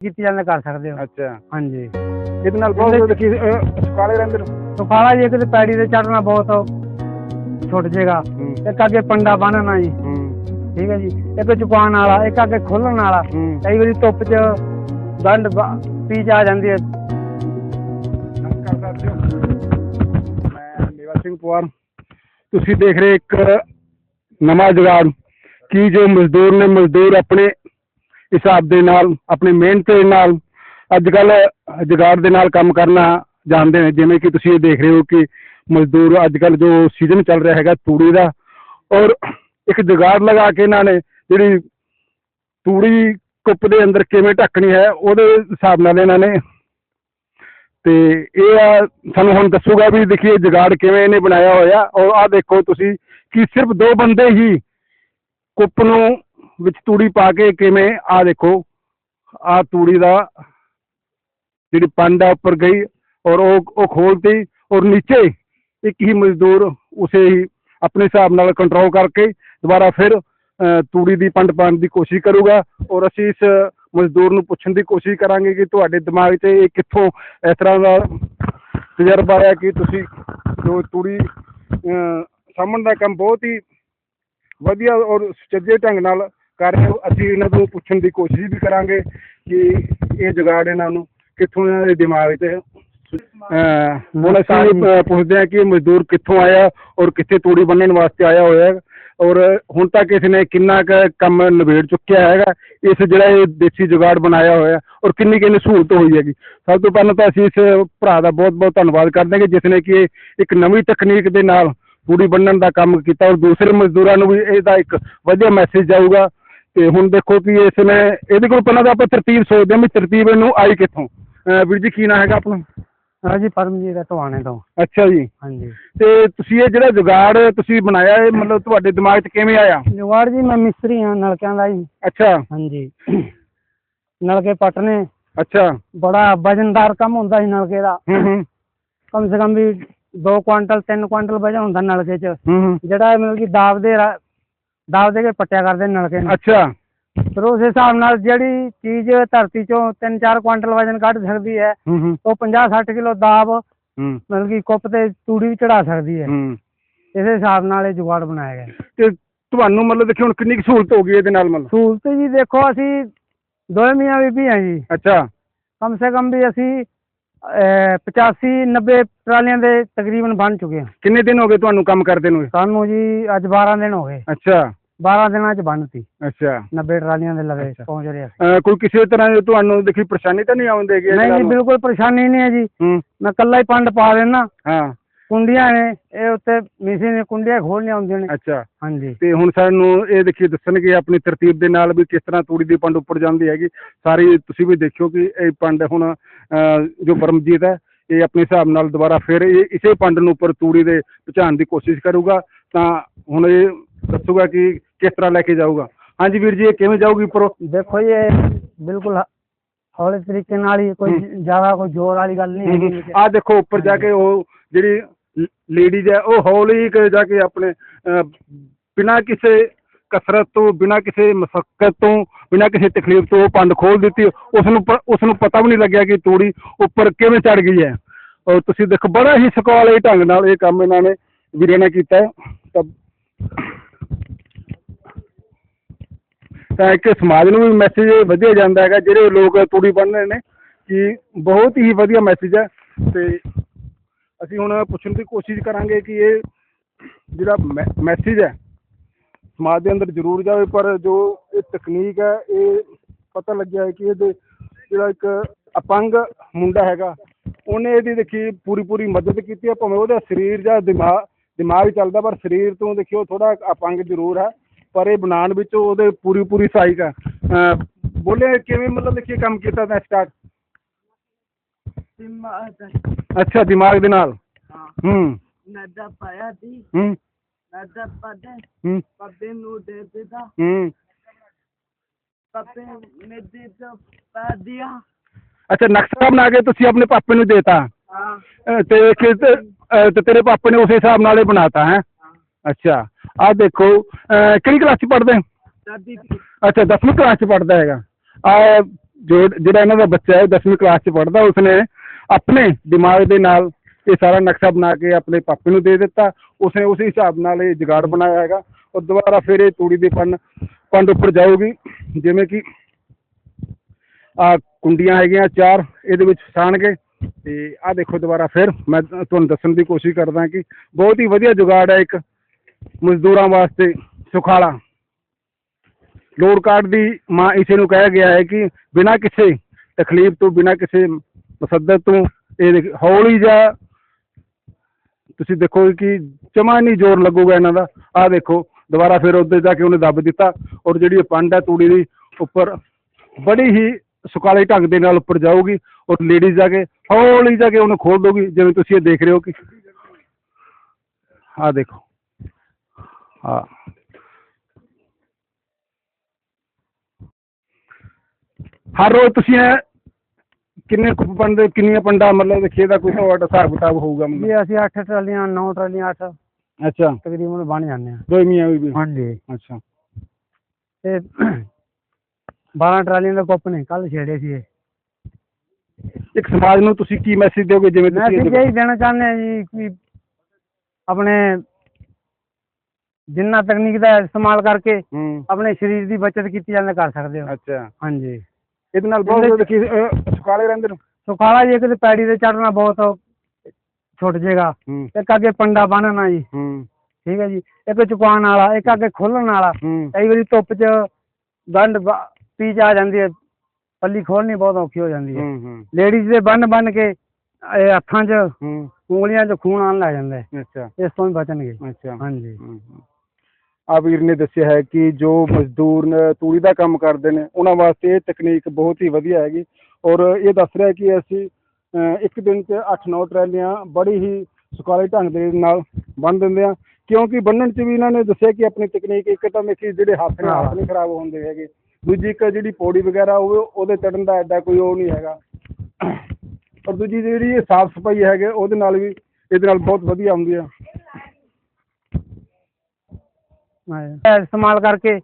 ਕੀਤੀ ਜਾਂਦੇ ਕਰ ਸਕਦੇ ਹੋ। ਅੱਛਾ। ਹਾਂਜੀ। ਇਹਦੇ ਨਾਲ ਬਹੁਤ ਦੇਖੀ ਸੁਕਾਲੇ ਰਹਿੰਦੇ ਨੇ। ਸੁਖਾਲਾ ਜੀ ਕਿਤੇ ਪੈੜੀ ਤੇ ਚੜਨਾ ਬਹੁਤ ਛੁੱਟ ਜਾਏਗਾ ਹੂੰ। ਇੱਕ ਅੱਗੇ ਪੰਡਾ ਬੰਨਣਾ ਜੀ। ਠੀਕ ਹੈ ਜੀ। ਇੱਕ ਚੁਕਾਉਣ ਵਾਲਾ ਇੱਕ ਅੱਗੇ ਖੋਲਣ ਵਾਲਾ। ਕਈ ਵਾਰੀ ਧੁੱਪ 'ਚ ਗੰਢ ਪੀਚ ਆ ਜਾਂਦੀ ਹੈ। ਮੈਂ ਮੇਵਾ ਸਿੰਘ ਪਵਾਰ ਤੁਸੀਂ ਦੇਖ ਰਹੇ ਇੱਕ ਨਵਾਂ ਜੁਗਾੜ। ਕੀ ਜੋ ਮਜ਼ਦੂਰ ਨੇ ਮਜ਼ਦੂਰ ਆਪਣੇ ਹਿਸਾਬ ਦੇ ਨਾਲ, ਆਪਣੀ ਮਿਹਨਤ ਦੇ ਨਾਲ ਅੱਜ ਕੱਲ ਜੁਗਾੜ ਦੇ ਨਾਲ ਕੰਮ ਕਰਨਾ ਜਾਣਦੇ ਨੇ। ਜਿਵੇਂ ਕਿ ਤੁਸੀਂ ਇਹ ਦੇਖ ਰਹੇ ਹੋ ਕਿ ਮਜ਼ਦੂਰ ਅੱਜ ਕੱਲ ਜੋ ਸੀਜ਼ਨ ਚੱਲ ਰਿਹਾ ਹੈਗਾ ਤੂੜੀ ਦਾ, ਔਰ ਇੱਕ ਜੁਗਾੜ ਲਗਾ ਕੇ ਇਹਨਾਂ ਨੇ ਜਿਹੜੀ ਤੂੜੀ ਕੁੱਪ ਦੇ ਅੰਦਰ ਕਿਵੇਂ ਢੱਕਣੀ ਹੈ, ਉਹਦੇ ਹਿਸਾਬ ਨਾਲ ਇਹਨਾਂ ਨੇ ਤੇ ਇਹ ਆ ਸਾਨੂੰ ਹੁਣ ਦੱਸੂਗਾ ਵੀ ਦੇਖੀਏ ਜੁਗਾੜ ਕਿਵੇਂ ਇਹਨੇ ਬਣਾਇਆ ਹੋਇਆ। ਔਰ ਆਹ ਦੇਖੋ ਤੁਸੀਂ ਕਿ ਸਿਰਫ ਦੋ ਬੰਦੇ ਹੀ ਕੁੱਪ ਨੂੰ ਵਿੱਚ ਤੂੜੀ ਪਾ ਕੇ ਕਿਵੇਂ ਆਹ ਦੇਖੋ ਆਹ ਤੂੜੀ ਦਾ ਜਿਹੜੀ ਪੰਡ ਆ ਉੱਪਰ ਗਈ ਔਰ ਉਹ ਉਹ ਖੋਲਤੀ ਔਰ ਨੀਚੇ ਇੱਕ ਹੀ ਮਜ਼ਦੂਰ ਉਸੇ ਹੀ ਆਪਣੇ ਹਿਸਾਬ ਨਾਲ ਕੰਟਰੋਲ ਕਰਕੇ ਦੁਬਾਰਾ ਫਿਰ ਅ, ਤੂੜੀ ਦੀ ਪੰਡ ਪਾਉਣ ਦੀ ਕੋਸ਼ਿਸ਼ ਕਰੂਗਾ ਔਰ ਅਸੀਂ ਇਸ ਮਜ਼ਦੂਰ ਨੂੰ ਪੁੱਛਣ ਦੀ ਕੋਸ਼ਿਸ਼ ਕਰਾਂਗੇ ਕਿ ਤੁਹਾਡੇ ਦਿਮਾਗ 'ਚ ਇਹ ਕਿੱਥੋਂ ਇਸ ਤਰ੍ਹਾਂ ਦਾ ਤਜਰਬਾ ਆਇਆ ਕਿ ਤੁਸੀਂ ਜੋ ਤੂੜੀ ਅ, ਸਾਂਭਣ ਦਾ ਕੰਮ ਬਹੁਤ ਹੀ ਵਧੀਆ ਔਰ ਸੁਚੱਜੇ ਢੰਗ ਨਾਲ ਕਰ ਰਹੇ ਹੋ, ਅਸੀਂ ਇਹਨਾਂ ਤੋਂ ਪੁੱਛਣ ਦੀ ਕੋਸ਼ਿਸ਼ ਵੀ ਕਰਾਂਗੇ ਕਿ ਇਹ ਜੁਗਾੜ ਇਹਨਾਂ ਨੂੰ ਕਿੱਥੋਂ ਇਹਨਾਂ ਦੇ ਦਿਮਾਗ 'ਚ ਹੁਣ ਅਸੀਂ ਪੁੱਛਦੇ ਹਾਂ ਕਿ ਮਜ਼ਦੂਰ ਕਿੱਥੋਂ ਆਇਆ ਔਰ ਕਿੱਥੇ ਤੂੜੀ ਬੰਨਣ ਵਾਸਤੇ ਆਇਆ ਹੋਇਆ ਹੈ। ਔਰ ਹੁਣ ਤੱਕ ਇਸ ਨੇ ਕਿੰਨਾ ਕੁ ਕੰਮ ਨਿਬੇੜ ਚੁੱਕਿਆ ਹੈਗਾ, ਇਸ ਜਿਹੜਾ ਇਹ ਦੇਸੀ ਜੁਗਾੜ ਬਣਾਇਆ ਹੋਇਆ ਔਰ ਕਿੰਨੀ ਕਿੰਨੀ ਸਹੂਲਤ ਹੋਈ ਹੈਗੀ। ਸਭ ਤੋਂ ਪਹਿਲਾਂ ਤਾਂ ਅਸੀਂ ਇਸ ਭਰਾ ਦਾ ਬਹੁਤ ਬਹੁਤ ਧੰਨਵਾਦ ਕਰਦੇ ਹਾਂ ਕਿ ਜਿਸ ਨੇ ਕਿ ਇੱਕ ਨਵੀਂ ਤਕਨੀਕ ਦੇ ਨਾਲ ਤੂੜੀ ਬੰਨਣ ਦਾ ਕੰਮ ਕੀਤਾ ਔਰ ਦੂਸਰੇ ਮਜ਼ਦੂਰਾਂ ਨੂੰ ਵੀ ਇਹਦਾ ਇੱਕ ਵਧੀਆ ਮੈਸੇਜ ਜਾਊਗਾ। ਤੇ ਹੁਣ ਦੇਖੋ ਕਿ ਇਸ ਨੇ ਇਹਦੇ ਕੋਲ ਪਹਿਲਾਂ ਤਾਂ ਆਪਾਂ ਤਰਤੀਬ ਸੋਚਦੇ ਹਾਂ ਵੀ ਤਰਤੀਬ ਇਹਨੂੰ ਆਈ ਕਿੱਥੋਂ। ਅਹ ਵੀਰ ਜੀ ਕੀ ਨਾਂ ਹੈਗਾ ਆਪਣਾ? ਹਾਂਜੀ ਪਰਮਜੀਤ ਦਾ ਟਵਾਣੇ ਤੋਂ। ਅੱਛਾ ਜੀ। ਹਾਂਜੀ। ਤੇ ਤੁਸੀਂ ਇਹ ਜਿਹੜਾ ਜੁਗਾੜ ਤੁਸੀਂ ਬਣਾਇਆ ਇਹ ਮਤਲਬ ਤੁਹਾਡੇ ਦਿਮਾਗ 'ਚ ਕਿਵੇਂ ਆਇਆ? ਜੁਗਾੜ ਜੀ ਮੈਂ ਮਿਸਤਰੀ ਹਾਂ ਨਲਕਿਆਂ ਦਾ ਜੀ। ਅੱਛਾ। ਹਾਂਜੀ। ਨਲਕੇ ਪਟਨੇ। ਅੱਛਾ। ਬੜਾ ਵਜਨਦਾਰ ਕੰਮ ਹੁੰਦਾ ਸੀ ਨਲਕੇ ਦਾ। ਹੂੰ ਹੂੰ। ਕਮ ਸੇ ਕਮ ਵੀ 2 ਕੁਆਂਟਲ 3 ਕੁਆਂਟਲ ਵਜਨ ਹੁੰਦਾ ਨਲਕੇ 'ਚ। ਹੂੰ ਹੂੰ। ਜਿਹੜਾ ਮਤਲਬ ਕਿ ਦਾਬ ਦੇ ਰਾ- ਦਾਬ ਦੇ ਕੇ ਪੱਟਿਆ ਕਰਦੇ ਨਲਕੇ ਨੂੰ। ਅੱਛਾ। ਫਿਰ ਉਸ ਹਿਸਾਬ ਨਾਲ ਜਿਹੜੀ ਚੀਜ਼ ਧਰਤੀ 'ਚੋਂ 3-4 ਕੁਆਂਟਲ ਵਜਨ ਕੱਢ ਸਕਦੀ ਹੈ ਹੂੰ ਹੂੰ। ਉਹ 50-60 ਕਿਲੋ ਦਾਬ ਹੂੰ। ਮਤਲਬ ਕਿ ਕੁੱਪ ਤੇ ਤੂੜੀ ਵੀ ਚੜਾ ਸਕਦੀ ਹੈ। ਹੂੰ। ਇਸੇ ਹਿਸਾਬ ਨਾਲ ਇਹ ਜੁਗਾੜ ਬਣਾਇਆ ਗਿਆ। ਤੇ ਤੁਹਾਨੂੰ ਮਤਲਬ ਦੇਖੀ ਹੁਣ ਕਿੰਨੀ ਕੁ ਸਹੂਲਤ ਹੋ ਗਈ ਇਹਦੇ ਨਾਲ ਮਤਲਬ? ਸਹੂਲਤ ਜੀ ਦੇਖੋ ਅਸੀਂ ਦੋਵੇਂ ਮੀਆਂ ਬੀਬੀ ਹਾਂ ਜੀ। ਅੱਛਾ। ਕਮ ਸੇ ਕਮ ਵੀ ਅਸੀਂ 85 90 ਟਰਾਲੀਆਂ ਦੇ ਤਕਰੀਬਨ ਬਣ ਚੁੱਕੇ ਹਾਂ। ਕਿੰਨੇ ਦਿਨ ਹੋ ਗਏ ਤੁਹਾਨੂੰ ਕੰਮ ਕਰਦੇ ਨੂੰ ਇਹ? ਸਾਨੂੰ ਜੀ ਅੱਜ 12 ਦਿਨ ਹੋ ਗਏ। ਅੱਛਾ। 12 ਦਿਨਾਂ ਚ ਬਣਤੀ ਅੱਛਾ। 90 ਟਰਾਲੀਆਂ ਦੇ ਲਵੇ। ਪਹੁੰਚ ਰਹੇ ਅਹ ਕੋਈ ਕਿਸੇ ਤਰ੍ਹਾਂ ਦੀ ਤੁਹਾਨੂੰ ਦੇਖੀ ਪਰੇਸ਼ਾਨੀ ਤਾਂ ਨਹੀਂ ਆਉਂਦੀ ਹੈਗੀ ਨਹੀਂ ਜੀ? ਬਿਲਕੁਲ ਪਰੇਸ਼ਾਨੀ ਨਹੀਂ ਹੈ ਜੀ ਹੂੰ। ਮੈਂ ਕੱਲਾ ਹੀ ਪੰਡ ਪਾ ਦੇਣਾ। ਹਾਂ। ਕੁੰਡੀਆਂ ਨੇ ਇਹ ਉੱਤੇ ਮੀਸੀ ਨੇ ਕੁੰਡੀਆਂ ਖੋਲਣੀਆਂ ਹੁੰਦੀਆਂ ਨੇ। ਅੱਛਾ। ਹਾਂਜੀ। ਤੇ ਹੁਣ ਸਾਨੂੰ ਇਹ ਦੇਖੀਏ ਦੱਸਣਗੇ ਆਪਣੀ ਤਰਤੀਬ ਦੇ ਨਾਲ ਵੀ ਕਿਸ ਤਰ੍ਹਾਂ ਤੂੜੀ ਦੀ ਪੰਡ ਉੱਪਰ ਜਾਂਦੀ ਹੈਗੀ। ਸਾਰੀ ਤੁਸੀਂ ਵੀ ਦੇਖਿਓ ਕਿ ਇਹ ਪੰਡ ਹੁਣ ਅਹ, ਜੋ ਪਰਮਜੀਤ ਹੈ ਇਹ ਆਪਣੇ ਹਿਸਾਬ ਨਾਲ ਦੁਬਾਰਾ ਫਿਰ ਇਹ ਇਸੇ ਪੰਡ ਨੂੰ ਉੱਪਰ ਤੂੜੀ ਦੇ ਪਹੁੰਚਾਉਣ ਦੀ ਕੋਸ਼ਿਸ਼ ਕਰੂਗਾ। ਤਾਂ ਹੁਣ ਇਹ ਦੱਸੂਗਾ ਕਿ ਕਿਸ ਤਰ੍ਹਾਂ ਲੈ ਕੇ ਜਾਊਗਾ? ਹਾਂਜੀ ਵੀਰ ਜੀ ਇਹ ਕਿਵੇਂ ਜਾਊਗੀ ਉੱਪਰ? ਦੇਖੋ ਜੀ ਇਹ ਬਿਲਕੁਲ ਹੌਲੇ ਤਰੀਕੇ ਨਾਲ ਹੀ ਕੋਈ ਜ਼ਿਆਦਾ ਕੋਈ ਜ਼ੋਰ ਵਾਲੀ ਗੱਲ ਨਹੀਂ ਹੈਗੀ। ਆਹ ਦੇਖੋ ਉੱਪਰ ਜਾ ਕੇ ਉਹ ਜਿਹੜੀ ਲੇਡੀਜ਼ ਹੈ ਉਹ ਹੌਲੀ ਕੁ ਜਾ ਕੇ ਆਪਣੇ ਬਿਨਾਂ ਕਿਸੇ ਕਸਰਤ ਤੋਂ ਬਿਨਾਂ ਕਿਸੇ ਮਸ਼ੱਕਤ ਤੋਂ ਬਿਨਾਂ ਕਿਸੇ ਤਕਲੀਫ ਤੋਂ ਉਹ ਪੰਡ ਖੋਲ ਦਿੱਤੀ। ਉਸ ਨੂੰ ਉਸ ਨੂੰ ਪਤਾ ਵੀ ਨਹੀਂ ਲੱਗਿਆ ਕਿ ਤੂੜੀ ਉੱਪਰ ਕਿਵੇਂ ਚੜ ਗਈ ਹੈ। ਔਰ ਤੁਸੀਂ ਦੇਖੋ ਬੜਾ ਹੀ ਸਕਾਲੇ ਢੰਗ ਨਾਲ ਇਹ ਕੰਮ ਇਹਨਾਂ ਨੇ ਵੀਰੇ ਨੇ ਕੀਤਾ। ਤਾਂ ਤਾਂ ਇੱਕ ਸਮਾਜ ਨੂੰ ਵੀ ਮੈਸੇਜ ਵਧੀਆ ਜਾਂਦਾ ਹੈਗਾ, ਜਿਹੜੇ ਲੋਕ ਤੂੜੀ ਰਹੇ ਨੇ, ਕਿ ਬਹੁਤ ਹੀ ਵਧੀਆ ਮੈਸੇਜ ਹੈ ਤੇ ਅਸੀਂ ਹੁਣ ਪੁੱਛਣ ਦੀ ਕੋਸ਼ਿਸ਼ ਕਰਾਂਗੇ ਕਿ ਇਹ ਜਿਹੜਾ ਮੈਸੇਜ ਹੈ, ਸਮਾਜ ਦੇ ਅੰਦਰ ਜ਼ਰੂਰ ਜਾਵੇ, ਪਰ ਜੋ ਇਹ ਤਕਨੀਕ ਹੈ, ਇਹ ਪਤਾ ਲੱਗਿਆ ਹੈ ਕਿ ਇਹਦੇ ਜਿਹੜਾ ਇੱਕ ਅਪੰਗ ਮੁੰਡਾ ਹੈਗਾ, ਉਹਨੇ ਇਹਦੀ ਦੇਖੀ ਪੂਰੀ ਪੂਰੀ ਮਦਦ ਕੀਤੀ ਹੈ, ਭਾਵੇਂ ਉਹਦਾ ਸਰੀਰ ਜਾਂ ਦਿਮਾਗ ਦਿਮਾਗ ਚੱਲਦਾ, ਪਰ ਸਰੀਰ ਤੋਂ ਦੇਖਿਓ ਥੋੜਾ ਅਪੰਗ ਜ਼ਰੂਰ ਹੈ। ਪਰ ਇਹ ਬਣਾਉਣ ਵਿੱਚ ਉਹਦੇ ਪੂਰੀ ਪੂਰੀ ਸਹਾਇਕ ਹੈ ਬੋਲੇ ਕਿਵੇਂ ਮਤਲਬ ਦੇਖੀਏ ਕੰਮ ਕੀਤਾ ਤਾਂ ਸਟਾਰਟ ਅੱਛਾ ਦਿਮਾਗ ਦੇ ਨਾਲ। ਹਾਂ। ਨਦਾ ਪਾਇਆ ਦੀ ਹੂੰ। ਨਦਾ ਪਾਦੇ। ਹੂੰ। ਪੱਪੇ ਨੂੰ ਦੇ ਦਿੱਤਾ। ਹੂੰ। ਪੱਪੇ ਨੇ ਦੇ ਦਿੱਤਾ ਪਾ ਦਿਆ। ਅੱਛਾ ਨਕਸ਼ਾ ਬਣਾ ਕੇ ਤੁਸੀਂ ਆਪਣੇ ਪਾਪੇ ਨੂੰ ਦੇਤਾ। ਹਾਂ। ਤੇ ਤੇ ਤੇਰੇ ਪਾਪੇ ਨੇ ਉਸੇ ਹਿਸਾਬ ਨਾਲ ਹੀ ਬਣਾਤਾ ਹੈ। ਅੱਛਾ। ਆਹ ਦੇਖੋ ਕਿਹੜੀ ਕਲਾਸ ਚ ਪੜ੍ਹਦੇ ਦਾਦੀ ਦੀ। ਅੱਛਾ 10ਵੀਂ ਕਲਾਸ ਚ ਪੜ੍ਹਦਾ ਹੈਗਾ। ਆ ਜੋ ਜਿਹੜਾ ਇਹਨਾਂ ਦਾ ਬੱਚਾ ਹੈ 10ਵੀਂ ਕਲਾਸ 'ਚ ਪੜ੍ਹਦਾ। ਉਸਨੇ ਆਪਣੇ ਦਿਮਾਗ ਦੇ ਨਾਲ ਇਹ ਸਾਰਾ ਨਕਸ਼ਾ ਬਣਾ ਕੇ ਆਪਣੇ ਪਾਪੇ ਨੂੰ ਦੇ ਦਿੱਤਾ। ਉਸਨੇ ਉਸੇ ਹਿਸਾਬ ਨਾਲ ਇਹ ਜੁਗਾੜ ਬਣਾਇਆ ਹੈਗਾ। ਔਰ ਦੁਬਾਰਾ ਫਿਰ ਇਹ ਤੂੜੀ ਦੇ ਪੰਨ ਪੰਡ ਉੱਪਰ ਜਾਊਗੀ। ਜਿਵੇਂ ਕਿ ਆ ਕੁੰਡੀਆਂ ਹੈਗੀਆਂ ਚਾਰ ਇਹਦੇ ਵਿੱਚ ਫਸਾਣਗੇ ਤੇ ਆ ਦੇਖੋ ਦੁਬਾਰਾ ਫਿਰ। ਮੈਂ ਤੁਹਾਨੂੰ ਦੱਸਣ ਦੀ ਕੋਸ਼ਿਸ਼ ਕਰਦਾ ਕਿ ਬਹੁਤ ਹੀ ਵਧੀਆ ਜੁਗਾੜ ਹੈ ਇੱਕ। ਮਜ਼ਦੂਰਾਂ ਵਾਸਤੇ ਸੁਖਾਲਾ। ਲੋੜ ਕਾਰਡ ਦੀ ਮਾਂ ਇਸੇ ਨੂੰ ਕਿਹਾ ਗਿਆ ਹੈ ਕਿ ਬਿਨਾਂ ਕਿਸੇ ਤਕਲੀਫ ਤੋਂ, ਬਿਨਾਂ ਕਿਸੇ ਮਸੱਦਤ ਤੋਂ ਇਹ ਹੌਲੀ ਜਿਹਾ ਤੁਸੀਂ ਦੇਖੋ ਕਿ ਜਮਾ ਨਹੀਂ ਜ਼ੋਰ ਲੱਗੂਗਾ ਇਹਨਾਂ ਦਾ। ਆਹ ਦੇਖੋ, ਦੁਬਾਰਾ ਫਿਰ ਉੱਧਰ ਜਾ ਕੇ ਉਹਨੇ ਦੱਬ ਦਿੱਤਾ ਔਰ ਜਿਹੜੀ ਇਹ ਪੰਡ ਹੈ ਤੂੜੀ ਦੀ ਉੱਪਰ ਬੜੀ ਹੀ ਸੁਕਾਲੇ ਢੰਗ ਦੇ ਨਾਲ ਉੱਪਰ ਜਾਊਗੀ ਔਰ ਲੇਡੀਜ਼ ਜਾ ਕੇ ਹੌਲੀ ਜਾ ਕੇ ਉਹਨੂੰ ਖੋਲ ਦੋਗੀ ਜਿਵੇਂ ਤੁਸੀਂ ਇਹ ਦੇਖ ਰਹੇ ਹੋ ਕਿ ਆਹ ਦੇਖੋ। ਹਰ ਰੋਜ਼ ਤੁਸੀਂ ਇਹ ਕਿੰਨੇ ਕੁ ਪੰਡ ਕਿੰਨੀਆਂ ਪੰਡਾਂ ਮਤਲਬ ਦੇਖੀਏ ਦਾ ਕੋਈ ਤੁਹਾਡਾ ਹਿਸਾਬ ਕਿਤਾਬ ਹੋਊਗਾ ਮਤਲਬ? ਜੀ ਅਸੀਂ 8 ਟਰਾਲੀਆਂ 9 ਟਰਾਲੀਆਂ 8 ਅੱਛਾ। ਤਕਰੀਬਨ ਬਣ ਜਾਂਦੇ ਆ। ਦੋ ਮੀਆਂ ਵੀ ਹਾਂਜੀ। ਅੱਛਾ। ਤੇ 12 ਟਰਾਲੀਆਂ ਦਾ ਕੁੱਪ ਨੇ ਕੱਲ ਛੇੜੇ ਸੀ ਇਹ। ਇੱਕ ਸਮਾਜ ਨੂੰ ਤੁਸੀਂ ਕੀ ਮੈਸੇਜ ਦਿਓਗੇ ਜਿਵੇਂ ਮੈਂ ਤੁਸੀਂ ਅਸੀਂ ਇਹ ਇਹੀ ਦੇਣਾ ਚਾਹੁੰਦੇ ਹਾਂ ਜੀ ਕਿ ਆਪਣੇ ਜਿੰਨਾ ਤਕਨੀਕ ਦਾ ਇਸਤੇਮਾਲ ਕਰਕੇ ਹੂੰ। ਆਪਣੇ ਸਰੀਰ ਦੀ ਬਚਤ ਕੀਤੀ ਜਾਂਦੇ ਕਰ ਸਕਦੇ ਹੋ। ਅੱਛਾ। ਹਾਂਜੀ। ਇਹਦੇ ਨਾਲ ਬਹੁਤ ਅਹ, ਸੁਕਾਲੇ ਰਹਿੰਦੇ ਨੇ? ਸੁਖਾਲਾ ਜੀ ਕਿਤੇ ਪੈੜੀ ਤੇ ਚੜਨਾ ਬਹੁਤ ਛੁੱਟ ਜਾਏਗਾ ਇੱਕ ਅੱਗੇ ਪੰਡਾ ਬੰਨਣਾ ਜੀ। ਹੂੰ। ਠੀਕ ਹੈ ਜੀ। ਇੱਕ ਚੁਕਾਉਣ ਵਾਲਾ ਇੱਕ ਅੱਗੇ ਖੋਲਣ ਵਾਲਾ। ਕਈ ਵਾਰੀ ਧੁੱਪ 'ਚ ਗੰਢ ਪੀਚ ਆ ਜਾਂਦੀ ਹੈ। ਪੱਲੀ ਖੋਲਣੀ ਬਹੁਤ ਔਖੀ ਹੋ ਜਾਂਦੀ ਹੈ। ਲੇਡੀਜ਼ ਦੇ ਬੰਨ ਬੰਨ ਕੇ ਇਹ ਹੱਥਾਂ 'ਚ ਉਂਗਲੀਆਂ 'ਚ ਖੂਨ ਆਉਣ ਲੱਗ ਜਾਂਦਾ ਹੈ। ਅੱਛਾ। ਇਸ ਤੋਂ ਵੀ ਬਚਣਗੇ। ਅੱਛਾ। ਹਾਂਜੀ। ਆ ਵੀਰ ਨੇ ਦੱਸਿਆ ਹੈ ਕਿ ਜੋ ਮਜ਼ਦੂਰ ਨੇ ਤੂੜੀ ਦਾ ਕੰਮ ਕਰਦੇ ਨੇ, ਉਹਨਾਂ ਵਾਸਤੇ ਇਹ ਤਕਨੀਕ ਬਹੁਤ ਹੀ ਵਧੀਆ ਹੈਗੀ। ਔਰ ਇਹ ਦੱਸ ਰਿਹਾ ਕਿ ਅਸੀਂ ਇੱਕ ਦਿਨ 'ਚ 8-9 ਟਰਾਲੀਆਂ ਬੜੀ ਹੀ ਸੁਕਾਲੇ ਢੰਗ ਦੇ ਨਾਲ ਬੰਨ ਦਿੰਦੇ ਆ ਕਿਉਂਕਿ ਬੰਨਣ 'ਚ ਵੀ ਇਹਨਾਂ ਨੇ ਦੱਸਿਆ ਕਿ ਆਪਣੀ ਤਕਨੀਕ ਇੱਕ ਤਾਂ ਮੇਖੀ ਜਿਹੜੇ ਹੱਥ ਨੇ, ਹੱਥ ਨਹੀਂ ਖਰਾਬ ਹੁੰਦੇ ਹੈਗੇ। ਦੂਜੀ ਇੱਕ ਜਿਹੜੀ ਪੌੜੀ ਵਗੈਰਾ, ਉਹ ਉਹਦੇ ਚੜਨ ਦਾ ਐਡਾ ਕੋਈ ਉਹ ਨਹੀਂ ਹੈਗਾ। ਔਰ ਦੂਜੀ ਜਿਹੜੀ ਇਹ ਸਾਫ਼ ਸਫ਼ਾਈ ਹੈਗੇ, ਉਹਦੇ ਨਾਲ ਵੀ ਇਹਦੇ ਨਾਲ ਬਹੁਤ ਵਧੀਆ ਹੁੰਦੀ ਆ ਹਾਂ। ਇਸਤੇਮਾਲ ਕਰਕੇ